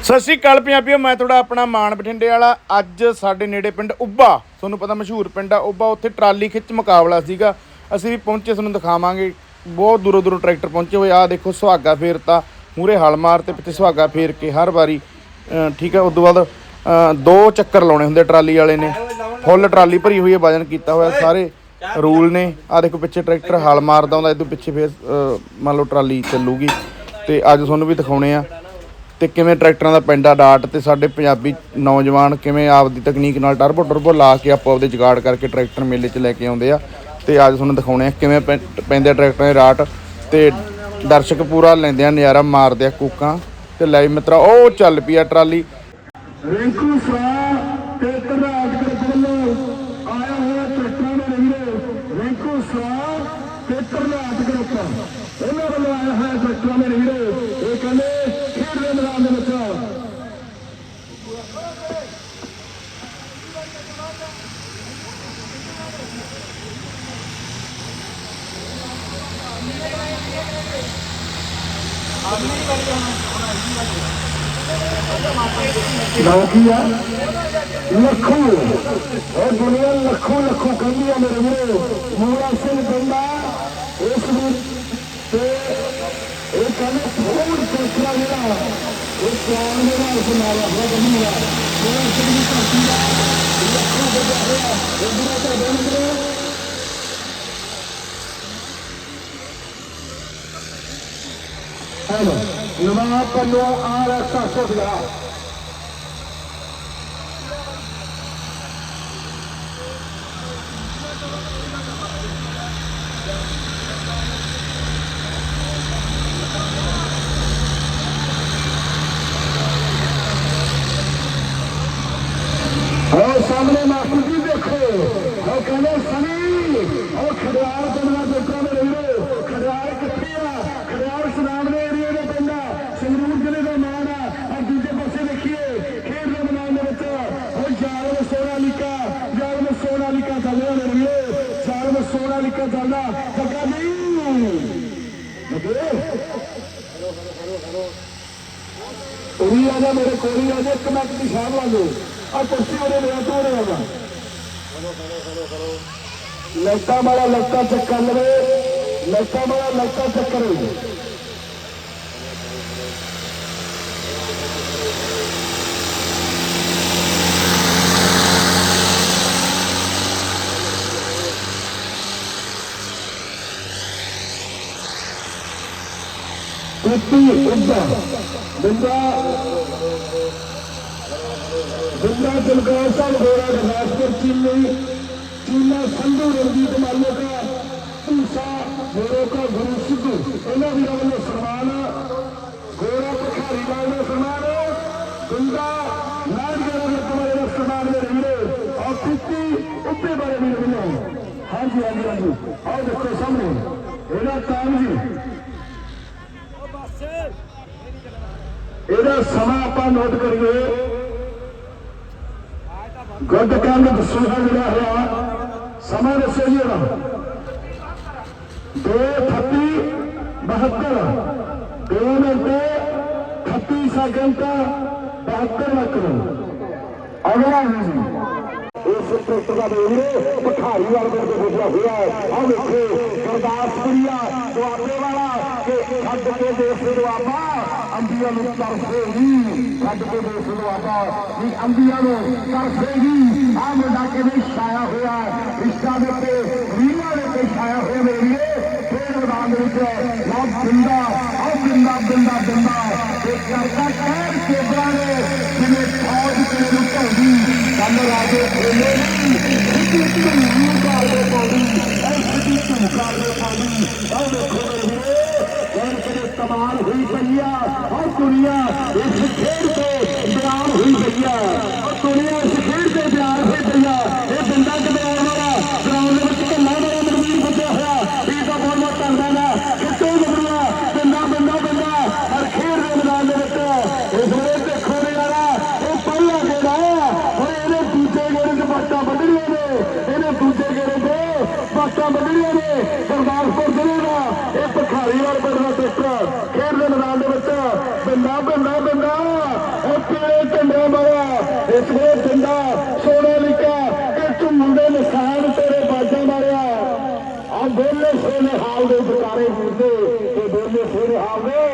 ਸਤਿ ਸ਼੍ਰੀ ਅਕਾਲ ਪੰਜਾਬੀਓ, ਮੈਂ ਤੁਹਾਡਾ ਆਪਣਾ ਮਾਨ ਬਠਿੰਡੇ ਵਾਲਾ। ਅੱਜ ਸਾਡੇ ਨੇੜੇ ਪਿੰਡ ਉੱਬਾ ਤੁਹਾਨੂੰ ਪਤਾ ਮਸ਼ਹੂਰ ਪਿੰਡ ਆ ਉੱਬਾ ਉੱਥੇ ਟਰਾਲੀ ਖਿੱਚ ਮੁਕਾਬਲਾ ਸੀਗਾ। ਅਸੀਂ ਵੀ ਪਹੁੰਚੇ, ਤੁਹਾਨੂੰ ਦਿਖਾਵਾਂਗੇ। ਬਹੁਤ ਦੂਰੋਂ ਦੂਰੋਂ ਟਰੈਕਟਰ ਪਹੁੰਚੇ ਹੋਏ ਆ। ਦੇਖੋ, ਸੁਹਾਗਾ ਫੇਰਤਾ ਮੂਰੇ ਹਲ ਮਾਰ ਤੇ ਪਿੱਛੇ ਸੁਹਾਗਾ ਫੇਰ ਕੇ ਹਰ ਵਾਰੀ ਠੀਕ ਹੈ ਉਸ ਤੋਂ ਬਾਅਦ ਦੋ ਚੱਕਰ ਲਾਉਣੇ ਹੁੰਦੇ ਟਰਾਲੀ ਵਾਲੇ ਨੇ। ਫੁੱਲ ਟਰਾਲੀ ਭਰੀ ਹੋਈ ਹੈ ਵਜਨ ਕੀਤਾ ਹੋਇਆ, ਸਾਰੇ ਰੂਲ ਨੇ। ਆ ਦੇਖੋ, ਪਿੱਛੇ ਟਰੈਕਟਰ ਹਲ ਮਾਰਦਾ ਹੁੰਦਾ ਇਹ ਤੋਂ ਪਿੱਛੇ ਫੇਰ ਮੰਨ ਲਓ ਟਰਾਲੀ ਚੱਲੂਗੀ। ਤੇ ਅੱਜ ਤੁਹਾਨੂੰ ਵੀ ਦਿਖਾਉਣੇ ਆ। ਤੇ ਕਿਵੇਂ ਟਰੈਕਟਰਾਂ ਦਾ ਪੈਂਡਾ ਡਾਟ ਤੇ ਸਾਡੇ ਪੰਜਾਬੀ ਨੌਜਵਾਨ ਕਿਵੇਂ ਆਪਦੀ ਤਕਨੀਕ ਨਾਲ ਟਰਬੋ ਟਰਬੋ ਲਾ ਕੇ ਆਪੋ ਆਪਦੇ ਜਗਾੜ ਕਰਕੇ ਟਰੈਕਟਰ ਮੇਲੇ 'ਚ ਲੈ ਕੇ ਆਉਂਦੇ ਆ। ਤੇ ਅੱਜ ਤੁਹਾਨੂੰ ਦਿਖਾਉਣੇ ਆ ਕਿਵੇਂ ਪੈਂ- ਪੈਂਦੇ ਆ ਟਰੈਕਟਰਾਂ ਦੇ ਰਾਟ ਤੇ ਦਰਸ਼ਕ ਪੂਰਾ ਲੈਂਦੇ ਆ, ਨਜ਼ਾਰਾ ਮਾਰਦੇ ਆ ਕੂਕਾਂ। ਤੇ ਲੈ ਵੀ ਮਿੱਤਰਾ, ਉਹ ਚੱਲ ਪਈ ਆ ਟਰਾਲੀ। ਰਿੰਕੂ ਸਰਾ ਤੇ ਧਨਾਜ ਵੱਲੋਂ ਆਇਆ ਹੋਇਆ ਟਰੈਕਟਰਾਂ ਦੇ ਵੀਰੋ ਰਿੰਕੂ ਸਰਾ ਤੇ ਧਨਾਜ ਗਰੁੱਪ ਉਹਨਾਂ ਵੱਲੋਂ ਆਇਆ ਹੋਇਆ ਟਰੈਕਟਰਾਂ ਦੇ ਵੀਰੋ ਇਹ ਕਹਿੰਦੇ ਖੇਡ ਦੇ ਮੈਦਾਨ ਦੇ ਵਿੱਚ ਨਾਮ ਲੱਖੂ ਉਹ ਦੁਨੀਆ ਲੱਖੂ ਲੱਖੂ ਕਹਿੰਦੀ ਆ ਮੇਰੇ ਵੀਰੋ ਮੂਲਾ ਸਿੰਘ ਬੰਦਾ ਇਸ ਨੂੰ ਤੇ ਇਹ ਕਹਿੰਦੇ ਫੋੜ ਕੋਸਰਾ ਜਿਹੜਾ ਇਹ ਕੌਣ ਦੇ ਨਾਲ ਸੁਣਾਇਆ ਹੋਇਆ ਬੰਦੀ ਆ ਸਿੰਘ ਦੀ ਧਰਤੀ ਦਾ ਲੱਖੂ ਬੱਜਾ ਹੋਇਆ ਇਹ ਦੁਨੀਆ ਦਾ ਬੰਦੇ ਹੈਲੋ ਨਵਾਂ ਪੰਨੋ ਆ ਰਸਤਾ ਸੋਧਿਆ ਉਹ ਸਾਹਮਣੇ ਮਾਸਟਰ ਜੀ ਦੇਖੋ, ਉਹ ਕਹਿੰਦੇ, ਸਨੀ, ਉਹ ਖੜਿਆਲ ਪਿੰਡਾਂ ਦੇਖੋ ਮੇਰੇ ਵੀਰੋ ਖੜਿਆਲ ਕਿੱਥੇ ਆ ਖੜਿਆਲ ਸੁਨਾਮ ਦੇ ਏਰੀਏ ਦੇ ਪਿੰਡ ਆ ਸੰਗਰੂਰ ਜ਼ਿਲ੍ਹੇ ਦਾ ਮਾਨ ਆ ਔਰ ਦੂਜੇ ਪਾਸੇ ਦੇਖੀਏ ਖੇਡ ਦੇ ਮੈਦਾਨ ਦੇ ਵਿੱਚ ਉਹ ਜਾਲਮ ਸੋਨਾਲੀਕਾ ਜਾਲਮ ਸੋਨਾਲੀਕਾ ਚੱਲ ਰਿਹਾ ਮੇਰੇ ਵੀਰੋ ਸੋਨਾ ਨਿਕਲ ਚੱਲਦਾ ਜੱਗਾ ਨਹੀਂ। ਲੱਗੇ ਉਰੀ ਆ ਜਾ ਮੇਰੇ ਕੋਲ ਹੀ ਆ ਜਾ ਇੱਕ ਮਿੰਟ ਦੀ ਸ਼ਾਮ ਲਾ ਲਓ। ਆ ਕੁਰਸੀ ਉਹਦੇ ਲਿਆ ਤੂੰ ਉਹਦੇ ਆਵਾ ਲੱਤਾਂ ਵਾਲਾ ਲੱਤਾਂ ਚੱਕ ਲਵੇ। ਲੱਤਾਂ ਵਾਲਾ ਲੱਤਾਂ ਚੱਕ ਕਰੇ ਕੁੱਤੀ ਉੱਡਾ ਬਿੰਦਾ ਬਿੰਦਾ ਜਲਗਾਉਂ ਸਾਹਿਬ ਗੋਰਾ ਗਵਾਸਪੁਰ ਚੀਨੀ ਚੀਨਾ ਸੰਧੂ ਰਣਜੀਤ ਮਾਲੋ ਦਾ ਭੂਸਾ ਗੋਰੋ ਕਾ ਗੁਰੂ ਸਿੱਧੂ। ਇਹਨਾਂ ਵੀਰਾਂ ਵੱਲੋਂ ਸਨਮਾਨ। ਗੋਰਾ ਭਖਾਰੀ ਲਾਲ ਦਾ ਸਨਮਾਨ। ਬਿੰਦਾ ਨਾਨਗੜਾ ਦੇ ਦਾ ਸਨਮਾਨ ਮੇਰੇ ਵੀਰੇ ਔਰ ਕੁੱਤੀ ਉੱਤੇ ਬਾਰੇ ਵੀਰ ਵੱਲੋਂ। ਹਾਂਜੀ ਹਾਂਜੀ ਹਾਂਜੀ। ਆਓ ਦੇਖੋ ਸਾਹਮਣੇ। ਇਹਦਾ ਕਾਮ ਜੀ ਇਹਦਾ ਸਮਾਂ ਆਪਾਂ ਨੋਟ ਕਰੀਏ, ਗੁੱਡ ਕੰਨ ਦਸੂਹਾ ਜਿਹੜਾ ਹੋਇਆ, ਸਮਾਂ ਦੱਸੋ ਜੀ ਇਹਦਾ 2:30 72 2 ਮਿੰਟ 38 ਸੈਕਿੰਡ 72 ਲੱਖ ਅਗਲਾ ਜੀ। ਇਸ ਟਰੈਕਟਰ ਦਾ ਵੀਰੇ ਭਖਾਰੀ ਵਾਲੇ ਦੇ ਪੁੱਛਿਆ ਹੋਇਆ ਹੈ। ਆਹ ਵੇਖੋ ਗੁਰਦਾਸਪੁਰੀਆ ਦੁਆਬੇ ਵਾਲਾ ਕਿ ਛੱਡ ਕੇ ਦੇਸ਼ ਦੁਆਬਾ ਅੰਬੀਆਂ ਨੂੰ ਤਰਸੇਗੀ। ਛੱਡ ਕੇ ਦੇਸ਼ ਦੁਆਬਾ ਵੀ ਅੰਬੀਆਂ ਨੂੰ ਤਰਸੇਗੀ। ਆਹ ਮੁੰਡਾ ਕਿਵੇਂ ਛਾਇਆ ਹੋਇਆ ਰਿਸ਼ਤਾ ਦੇ ਉੱਤੇ ਰੀਲਾਂ ਦੇ ਉੱਤੇ ਛਾਇਆ ਹੋਇਆ ਮੇਰੇ ਵੀਰੇ। ਮੈਦਾਨ ਦੇ ਵਿੱਚ ਬਹੁਤ ਬਿੰਦਾ ਆਹ ਬਿੰਦਾ ਬਿੰਦਾ ਬਿੰਦਾ ਇਹ ਕਰਦਾ ਕਹਿਰ ਕੇਬਰਾਂ ਨੇ ਜਿਵੇਂ ਫੌਜ ਤੇ ਨੂੰ ਢਾਉਂਦੀ ਕੱਲ ਰਾਜੇ ਖੇਲੇ ਨਹੀਂ। ਸਿੱਧੀ ਧੂਮ ਕਰਦੇ ਪਾਉਂਦੀ। ਐ ਸਿੱਧੀ ਧੂਮ ਕਰਦੇ ਪਾਉਂਦੀ। ਆਹ ਦੇਖੋ ਮੇਰੇ ਵੀਰੇ ਕੌਣ ਕਦੇ ਕਮਾਲ ਹੋਈ ਪਈ ਆ ਔਰ ਦੁਨੀਆ ਇਸ ਖੇਡ ਤੇ ਬਿਆਨ ਹੋਈ ਪਈ ਆ ਔਰ ਦੁਨੀਆ ਇਸ ਖੇਡ ਤੇ ਬਿਆਨ ਹੋਈ ਪਈ ਆ ਇਹ ਬੰਦਾ ਕਿਵੇਂ ਆਉਣ ਵਾਲਾ ਗਰਾਊਂਡ ਦੇ ਵਿੱਚ ਕਿੰਨਾ ਬੜਾ ਮਰਮੀਰ ਬੱਚਾ ਹੋਇਆ ਇਹ ਤਾਂ ਬਹੁਤ ਬਹੁਤ ਧੰਨਵਾਦ ਆ ਕਿੱਥੇ ਬਦਲਿਆ ਬੰਦਾ ਬੰਦਾ ਬੰਦਾ ਹਰ ਖੇਡ ਦੇ ਮੈਦਾਨ ਦੇ ਵਿੱਚ ਇਸ ਵੇਲੇ ਦੇਖੋ ਨਜ਼ਾਰਾ ਇਹ ਪਹਿਲਾ ਗੇੜਾ ਹੁਣ ਇਹਨੇ ਦੂਜੇ ਗੇੜੇ 'ਚ ਬਾਟਾਂ ਵੱਢਣੀਆਂ ਨੇ ਇਹਨੇ ਦੂਜੇ ਗੇੜੇ 'ਚ ਬਾਟਾਂ ਵੱਢਣੀਆਂ ਨੇ ਗੁਰਦਾਸਪੁਰ ਜ਼ਿਲ੍ਹੇ ਦਾ ਇਹ ਭਖਾਰੀ ਵਾਲ ਪਿੰਡ ਦਾ ਟਰੈਕਟਰ ਖੇਡ ਦੇ ਮੈਦਾਨ ਦੇ ਵਿੱਚ ਬੰਦਾ ਬੰਦਾ ਬੰਦਾ ਝੰਡਾ ਮਾਰਿਆ ਇਸ ਵੇਲੇ ਪਿੰਡਾ ਸੋਨਾ ਲਿਕਾ ਕਿ ਝੂਮ ਦੇ ਨਿਸ਼ਾਨ ਤੇਰੇ ਬਾਜਾਂ ਮਾਰਿਆ ਆ ਬੋਲੇ ਸੋਨੇ ਹਾਲ ਦੇ ਵਿਚਾਰੇ ਹੁੰਦੇ ਤੇ ਬੋਲੇ ਸੋਨੇ ਹਾਲ ਦੇ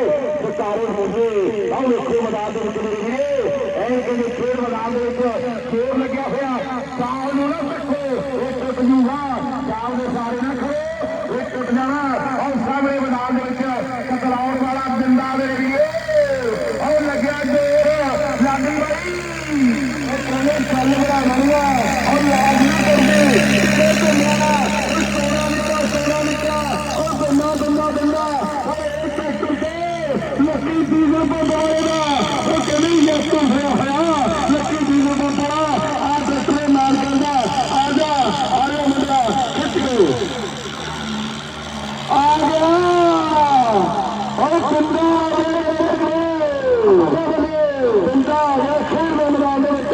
ਵਿਚਾਰੇ ਹੁੰਦੇ ਆ ਵੇਖੋ ਮੈਦਾਨ ਦੇ ਵਿੱਚ ਮੇਰੇ ਵੀਰੇ ਐ ਕਹਿੰਦੇ ਖੇਡ ਮੈਦਾਨ ਦੇ ਵਿੱਚ ਖੇਡ ਲੱਗਿਆ ਹੋਇਆ ਸਾਲ ਨੂੰ ਨਾ ਰੱਖੋ ਇਹ ਟੁੱਟ ਜੂਗਾ ਸਾਲ ਦੇ ਸਾਰੇ ਨਾ ਖੜੋ ਇਹ ਟੁੱਟ ਜਾਣਾ ਔਰ ਸਾਹਮਣੇ ਮੈਦਾਨ ਦੇ ਵਿੱਚ ਕਤਲਾਉਣ ਵਾਲਾ ਬਿੰਦਾ ਦੇ ਵੀਰੇ ਔਰ ਲੱਗਿਆ ਜੋਰ ਲਾਡੀ ਬਾਈ ਉਹ ਕਹਿੰਦੇ ਚੱਲ ਬੜਾ ਮਣੀਆ ਔਰ ਲਾਜ ਨਾ ਕਰਦੇ ਇਹ ਤੋਂ ਮੇਰਾ ਸੋਨਾ ਨਿਕਾ ਸੋਨਾ ਨਿਕਾ ਉਹ ਬੰਦਾ ਬੰਦਾ ਬੰਦਾ ਉਹ ਇੱਕ ਟਰੈਕਟਰ ਤੇ ਲੱਕੀ ਦੀਜ਼ਲ ਬੰਦਾਏਗਾ ਉਹ ਕਹਿੰਦੇ ਯਸ ਤੋਂ ਹੋਇਆ ਹੋਇਆ ਲੱਕੀ ਦੀਜ਼ਲ ਬੰਦਾ ਆ ਟਰੈਕਟਰ ਮਾਰ ਕਰਦਾ ਆ ਜਾ ਆ ਜਾ ਮੁੰਡਾ ਖਿੱਚ ਗਏ ਆ ਗਿਆ ਉਹ ਬੰਦਾ ਆ ਗਿਆ ਬੰਦਾ ਆ ਗਿਆ ਖੇਡ ਦੇ ਮੈਦਾਨ ਦੇ ਵਿੱਚ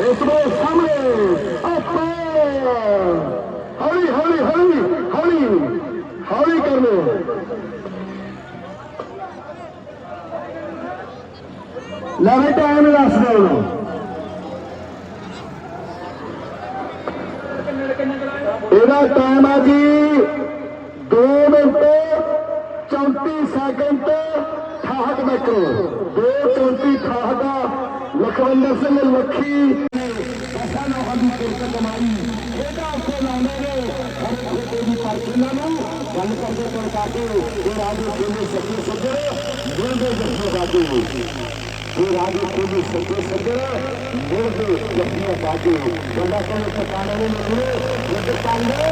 ਇਸ ਦੇ ਸਾਹਮਣੇ ਆਪੇ ਹੌਲੀ ਹੌਲੀ ਹੌਲੀ ਹੌਲੀ ਹੌਲੀ ਕਰ ਲੋ ਲੈ ਟਾਈਮ ਦੱਸ ਦੇ ਉਹਨੂੰ ਇਹਦਾ ਟਾਈਮ ਆ ਜੀ। 2 ਮਿੰਟ 34 ਸੈਕਿੰਡ 68 ਮਾਈਕਰੋ 2:34 68 ਦਾ ਸਿੰਘ ਲੱਖੀ। ਅਸਾਂ ਲੋਕਾਂ ਦੀ ਕਿਰਤ ਕਮਾਈ। ਇਹਦਾ ਉੱਤੇ ਲਾਉਂਦੇ ਨੇ। ਹਰ ਖੇਤੇ ਦੀ ਪਾਰਟੀਆਂ ਨੂੰ। ਗੱਲ ਕਰਦੇ ਤੋਂ ਕਾਕੇ ਇਹ ਰਾਜੇ ਕੋਲੇ ਸੱਜੇ ਸੱਜੇ ਦਿਲ ਦੇ ਜੱਫੇ ਬਾਜੂ। ਇਹ ਰਾਜੇ ਕੋਲੇ ਸੱਜੇ ਸੱਜੇ ਦਿਲ ਦੇ ਜੱਫੇ ਬਾਜੂ ਬੰਦਾ ਕਹਿੰਦਾ ਪਕਾਣੇ ਨੂੰ ਮਿਲੇ ਜਦ ਕਾਂਗੇ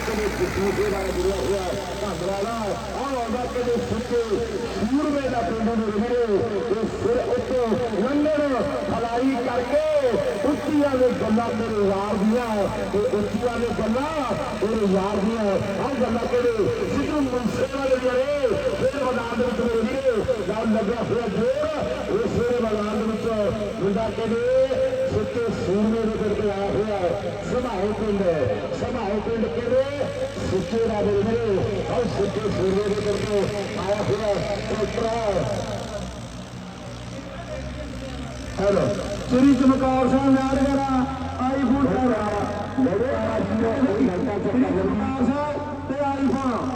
ਜਦ ਜਿੰਦੇ ਨਾਲ ਜੁੜ ਗਿਆ ਜਿਸ ਸੂਰਮੇ ਦਾ ਪਿੰਡ ਨੂੰ ਵੀਰੇ ਇਹ ਸਿਰ ਉੱਤੇ ਲੰਗਣ ਫਲਾਈ ਕਰਕੇ ਉੱਚੀਆਂ ਦੇ ਗੱਲਾਂ ਮੇਰੇ ਯਾਰ ਦੀਆਂ ਤੇ ਉੱਚੀਆਂ ਦੇ ਗੱਲਾਂ ਮੇਰੇ ਯਾਰ ਦੀਆਂ ਆਹ ਗੱਲਾਂ ਕਿਹੜੇ ਸਿੱਧੂ ਮੂਸੇ ਵਾਲੇ ਜਿਹੜੇ ਫਿਰ ਮੈਦਾਨ ਦੇ ਵਿੱਚ ਮੇਰੇ ਵੀਰੇ ਗੱਲ ਲੱਗਿਆ ਹੋਇਆ ਜੋਰ ਇਸ ਵੇਲੇ ਮੈਦਾਨ ਦੇ ਵਿੱਚ ਮੁੰਡਾ ਕਹਿੰਦੇ ਸਿੱਧੇ ਸੂਰਮੇ ਦੇ ਕਰਕੇ ਆਇਆ ਹੋਇਆ ਸਭਾਓ ਪਿੰਡ ਸਭਾਓ ਪਿੰਡ ਕਿਹੜੇ? ਸਿੱਧੇ ਦਾ ਵੀਰੇ ਆਹ ਸਿੱਧੇ ਸੂਰਮੇ ਦੇ ਕਰਕੇ ਆਇਆ ਹੋਇਆ tractor hello. Shri Chamkaur Singh Nargara iPhone ਕਰਾ ਮੇਰੇ ਆਜੀਓ ਘੰਟਾ ਚੱਕਰ ਸਾਹਿਬ ਤੇ ਆਈਫੋਨ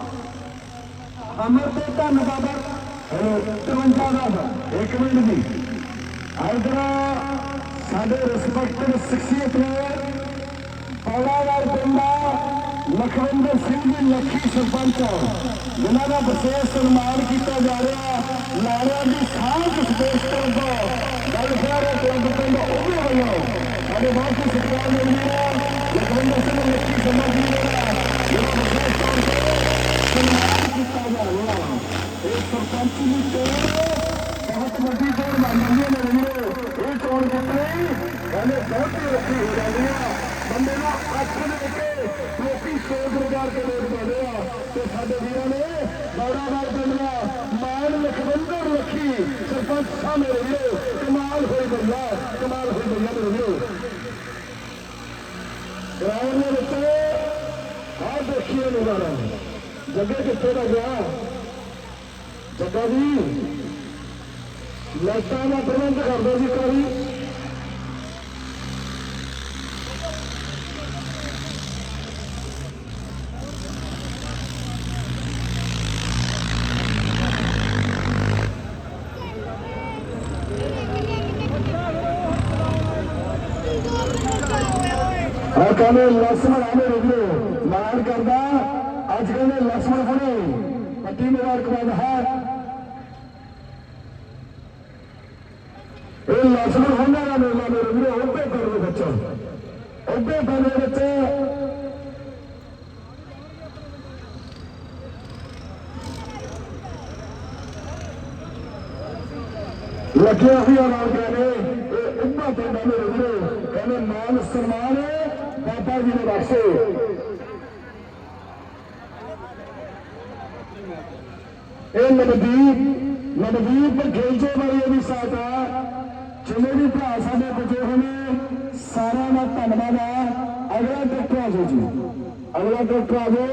ਅਮਰ ਤੇ ਧੰਨ ਬਾਬਾ। ਹੈਲੋ। 53 ਦਾ ਇੱਕ ਮਿੰਟ ਦੀ ਇਧਰ ਸਾਡੇ ਰਿਸਪੈਕਟਡ ਸ਼ਖਸੀਅਤ ਨੇ ਪੌੜਾਵਾਲ ਪਿੰਡਾ ਲਖਵਿੰਦਰ ਸਿੰਘ ਜੀ ਲੱਖੀ ਸਰਪੰਚ ਜਿਨ੍ਹਾਂ ਦਾ ਵਿਸ਼ੇਸ਼ ਸਨਮਾਨ ਕੀਤਾ ਜਾ ਰਿਹਾ ਲਾਰਿਆਂ ਦੀ ਸਾਂਝ ਸਪੇਸ ਕਲੱਬ ਵੈਲਫੇਅਰ ਕਲੱਬ ਪਿੰਡ ਉਹਦੇ ਵੱਲੋਂ ਸਾਡੇ ਬਹੁਤ ਹੀ ਸਤਿਕਾਰ ਮਿਲਦਾ ਲਖਵਿੰਦਰ ਸਿੰਘ ਲੱਖੀ ਸਰਪੰਚ ਜੀ ਦਾ ਜਿਹੜਾ ਵਿਸ਼ੇਸ਼ ਤੌਰ ਤੇ ਸਨਮਾਨ ਕੀਤਾ ਜਾ ਰਿਹਾ ਇਹ ਸਰਪੰਚ ਦੀ ਚੋਣ ਬਹੁਤ ਵੱਡੀ ਚੋਣ ਬਣ ਜਾਂਦੀ ਹੈ ਮੇਰੇ ਵੀਰੋ ਤੋੜ ਦਿੱਤੇ। ਉਹਨੇ ਬਹੁਤੀ ਰੱਖੀ ਹੋ ਜਾਂਦੀ ਆ। ਬੰਦੇ ਨੂੰ ਅੱਖ ਦੇ ਉੱਤੇ ਲੋਕੀ ਸੋਚ ਰਗਾਰ ਕੇ ਲੋਕ ਪਾਉਂਦੇ ਆ। ਤੇ ਸਾਡੇ ਵੀਰਾਂ ਨੇ ਬੌੜਾਵਾਰ ਪਿੰਡ ਦਾ ਮਾਨ ਲਖਵੰਦਰ ਰੱਖੀ। ਸਰਪੰਚ ਸਾਹਿਬ ਮੇਰੇ ਵੀਰੋ ਕਮਾਲ ਹੋਈ ਬੰਦਾ। ਕਮਾਲ ਹੋਈ ਬੰਦਾ ਮੇਰੇ ਵੀਰੋ। ਗਰਾਊਂਡ ਦੇ ਵਿੱਚ ਆਹ ਦੇਖੀਏ ਨਜ਼ਾਰਾ ਜੱਗੇ ਕਿੱਥੇ ਦਾ ਗਿਆ? ਜੱਗਾ ਜੀ, ਲਾਈਟਾਂ ਦਾ ਪ੍ਰਬੰਧ ਕਰ ਦਿਓ ਜੀ ਕੋਈ त्याने लक्ष्मण आम्ही रोखले मार आज आजकडे लक्ष्मण होणे पती मुबारकबाद हात हे। लक्ष्मण होने होणार आम्ही मामे रोखले ओपे दे बच्चा। ओपे करणे बच्चा। आ रहा है ਬਾਬਾ ਇਹ ਨਵਦੀਪ ਨਵਦੀਪ ਖੇਲਚੇ ਵਾਲੀ ਇਹਦੀ ਸਾਥ ਆ। ਜਿੰਨੇ ਵੀ ਭਰਾ, ਸਾਡੇ ਬਚੇ ਹੋਏ ਨੇ ਸਾਰਿਆਂ ਦਾ ਧੰਨਵਾਦ ਆ। ਅਗਲਾ ਦੇਖੋ ਆ ਜਾਓ ਜੀ। ਅਗਲਾ ਡਾਕਟਰ ਆ ਜਾਓ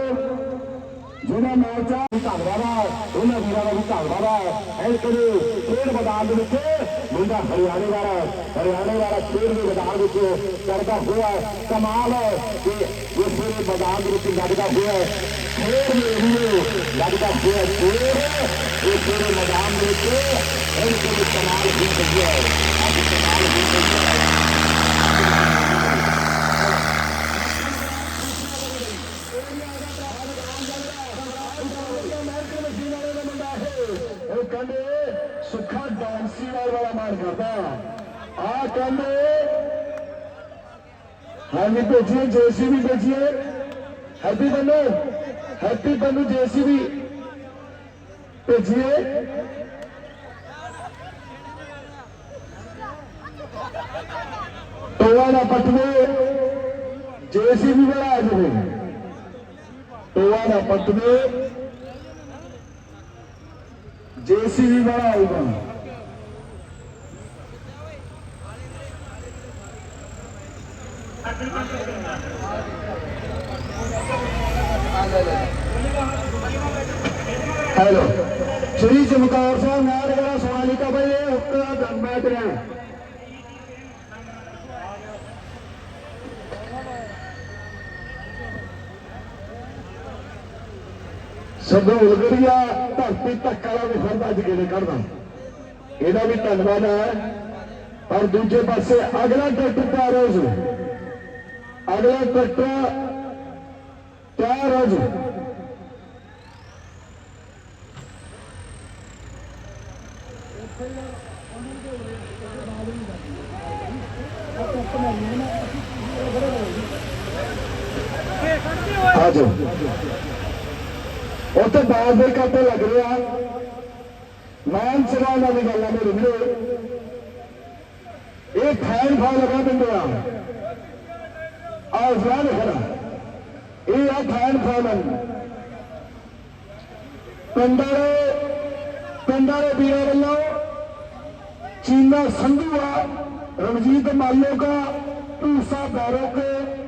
ਜਿਹਨਾਂ ਮੈਚ ਆ ਧੰਨਵਾਦ ਆ ਉਹਨਾਂ ਵੀਰਾਂ ਦਾ ਵੀ ਧੰਨਵਾਦ ਆ। ਐਂ ਕਰੇ ਖੇਡ ਮੈਦਾਨ ਦੇ ਵਿੱਚ ਮੁੰਡਾ ਹਰਿਆਣੇ ਵਾਲਾ ਹਰਿਆਣੇ ਵਾਲਾ ਖੇਡ ਦੇ ਮੈਦਾਨ ਵਿੱਚ ਕਰਦਾ ਹੋਇਆ ਕਮਾਲ ਹੈ ਕਿ ਇਸ ਵੇਲੇ ਮੈਦਾਨ ਦੇ ਵਿੱਚ ਲੱਗਦਾ ਹੋਇਆ ਖੇਡ ਦੇ लिए ਲੱਗਦਾ ਹੋਇਆ ਖੇਡ ਇਸ ਵੇਲੇ ਮੈਦਾਨ ਦੇ ਵਿੱਚ ਐਂ ਕਰੇ ਕਮਾਲ ਹੀ ਲੱਗਿਆ ਹੈ ਅੱਜ ਕਮਾਲ ਹੀ ਲੱਗਿਆ ਹੈ ਉਹ ਕਹਿੰਦੇ ਸੁੱਖਾ ਡਾਂਸੀ ਵਾਲਾ ਮਾਰ ਕਰਦਾ ਆ ਕਹਿੰਦੇ ਹਾਂਜੀ, ਭੇਜੀਏ, ਜੇਸੀਬੀ ਭੇਜੀਏ। ਹੈਪੀ ਬੰਨੂ ਹੈਪੀ ਬੰਨੂ ਜੇਸੀਬੀ। ਭੇਜੀਏ। ਟੋਆ ਨਾ ਪਟਵੇ ਜੇਸੀਬੀ ਵਾਲਾ ਆ ਜਾਵੇ। ਟੋਆ ਨਾ ਪਟਵੇ ਜੇਸੀਬੀ ਵਾਲਾ ਆਊਗਾ। ਹੈਲੋ। ਸ਼੍ਰੀ ਚਮਕੌਰ ਸਾਹਿਬ ਨਾਰਗੜਾ ਸੋਨਾਲੀਕਾ ਬਈ, ਇਹ ਹੁੱਕਾ ਦਾ ਮੈਚ ਰਿਹਾ ਸਭੋ ਉਲਗੜੀਆ, ਧਰਤੀ ਤੱਕ ਵਾਲਾ ਵੀ ਫਰਦ ਅੱਜ ਕਿਹਨੇ ਕੱਢਦਾ। ਇਹਦਾ ਵੀ ਧੰਨਵਾਦ ਹੈ। ਪਰ ਦੂਜੇ ਪਾਸੇ ਅਗਲਾ ਟਰੈਕਟਰ ਤਿਆਰ ਹੋ ਜੂ ਅਗਲਾ ਟਰੈਕਟਰ ਤਿਆਰ ਹੋ ਜੂ। ਆ ਉੱਥੇ ਬਾਜ਼ ਦੇ ਕਾਟੇ ਲੱਗ ਰਿਹਾ ਮਾਨ ਸਭਾ ਨਾਲ ਗੱਲਾਂ ਮੇਰੇ ਵੀਰੋ ਇਹ ਫੈਨ ਫਾ ਲਗਾ ਦਿੰਦੇ ਆ। ਆ ਜ਼ਰਾਨ ਖੜਾ ਇਹ ਆ ਫੈਨ ਫੋਰਮਨ ਪਿੰਡਾਰੇ ਪਿੰਡਾਰੇ ਵੀਰਾਂ ਵੱਲੋਂ ਚੀਨਾ ਸੰਧੂ ਆ ਰਣਜੀਤ ਮਾਲੋ ਦਾ ਢੂਸਾ ਬੈਰੋ ਕੇ